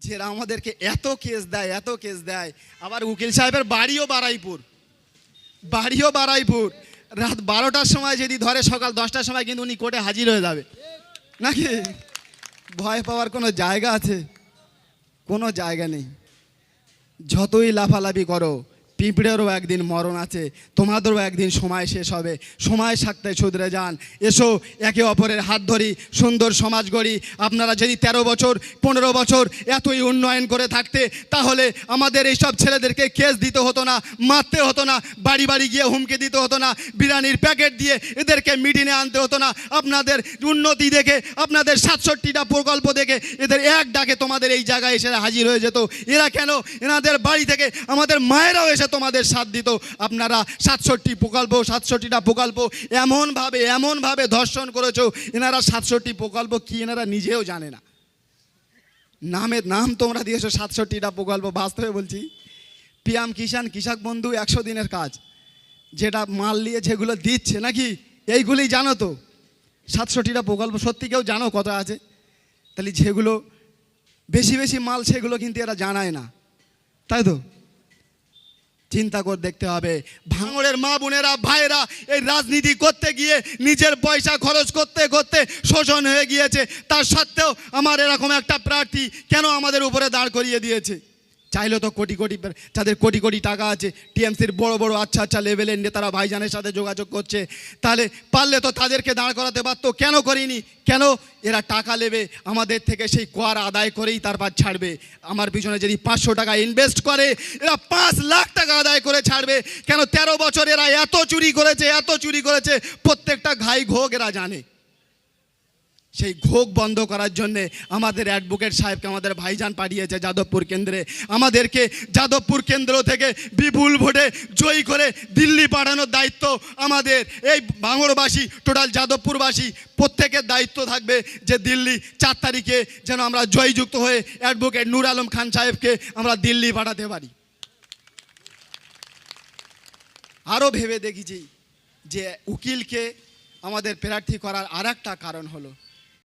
যেরা আমাদেরকে এত কেস দেয়, এত কেস দেয়, আবার উকিল সাহেবের বাড়িও বারাইপুর। বাড়িও বারাইপুর। রাত বারোটার সময় যদি ধরে, সকাল দশটার সময় কিন্তু উনি কোর্টে হাজির হয়ে যাবে। নাকি? ভয় পাওয়ার কোনো জায়গা আছে? কোনো জায়গা নেই। যতই লাফালাফি করো পিঁপড়েরও একদিন মরণ আছে, তোমাদেরও একদিন সময় শেষ হবে। সময় থাকতে শুধরে যান। এসো, একে অপরের হাত ধরি, সুন্দর সমাজ গড়ি। আপনারা যদি তেরো বছর, পনেরো বছর এতই উন্নয়ন করে থাকতে, তাহলে আমাদের এইসব ছেলেদেরকে কেস দিতে হতো না, মারতে হতো না, বাড়ি বাড়ি গিয়ে হুমকি দিতে হতো না বিরিয়ানির প্যাকেট দিয়ে এদেরকে মিটিনে আনতে হতো না। আপনাদের উন্নতি দেখে, আপনাদের সাতষট্টিটা প্রকল্প দেখে এদের এক ডাকে তোমাদের এই জায়গায় এসে হাজির হয়ে যেত। এরা কেন? এনাদের বাড়ি থেকে আমাদের মায়েরাও এসে তোমাদের সাথ দিত। আপনারা সাতষট্টি প্রকল্প, সাতষট্টিটা প্রকল্প এমনভাবে এমনভাবে ধর্ষণ করেছ। এনারা সাতষট্টি প্রকল্প কি এনারা নিজেও জানে না। নামের নাম তোমরা দিয়েছ, সাতষট্টিটা প্রকল্প, বাস্তবে বলছি। পিএম কিষাণ কৃষক বন্ধু একশো দিনের কাজ। যেটা মাল নিয়ে যেগুলো দিচ্ছে নাকি এইগুলি জানো তো। সাতষট্টিটা প্রকল্প সত্যি কেউ জানো কত আছে? তাহলে যেগুলো বেশি বেশি মাল, সেগুলো কিন্তু এরা জানায় না। তাই তো? চিন্তা করে দেখতে হবে। ভাঙড়ের মা বোনেরা ভাইরা এই রাজনীতি করতে গিয়ে নিজের পয়সা খরচ করতে করতে শোষণ হয়ে গিয়েছে। তার সত্ত্বেও আমার এরকম একটা প্রার্থী কেন আমাদের উপরে দাঁড় করিয়ে দিয়েছে? চাইলে তো কোটি কোটি যাদের কোটি কোটি টাকা আছে, টিএমসির বড় বড় আচ্ছা আচ্ছা লেভেলের নেতারা ভাইজানের সাথে যোগাযোগ করছে। তাহলে পারলে তো তাদেরকে দাঁড় করাতে পারতো, কেন করিনি? কেন? এরা টাকা নেবে, আমাদের থেকে সেই কর আদায় করেই তারপর ছাড়বে। আমার পিছনে যদি পাঁচশো টাকা ইনভেস্ট করে, এরা পাঁচ লাখ টাকা আদায় করে ছাড়বে। কেন তেরো বছর এরা এত চুরি করেছে, এত চুরি করেছে, প্রত্যেকটা ঘাই ঘোগ এরা জানে। সেই ঘোগ বন্ধ করার জন্যে আমাদের অ্যাডভোকেট সাহেবকে আমাদের ভাইজান পাঠিয়েছে যাদবপুর কেন্দ্রে। আমাদেরকে যাদবপুর কেন্দ্র থেকে বিপুল ভোটে জয়ী করে দিল্লি পাঠানোর দায়িত্ব আমাদের। এই ভাঙড়বাসী টোটাল যাদবপুরবাসী, প্রত্যেকের দায়িত্ব থাকবে যে দিল্লি চার তারিখে যেন আমরা জয়যুক্ত হয়ে অ্যাডভোকেট নূর আলম খান সাহেবকে আমরা দিল্লি পাঠাতে পারি। আরও ভেবে দেখেছি যে উকিলকে আমাদের প্রার্থী করার আর কারণ হলো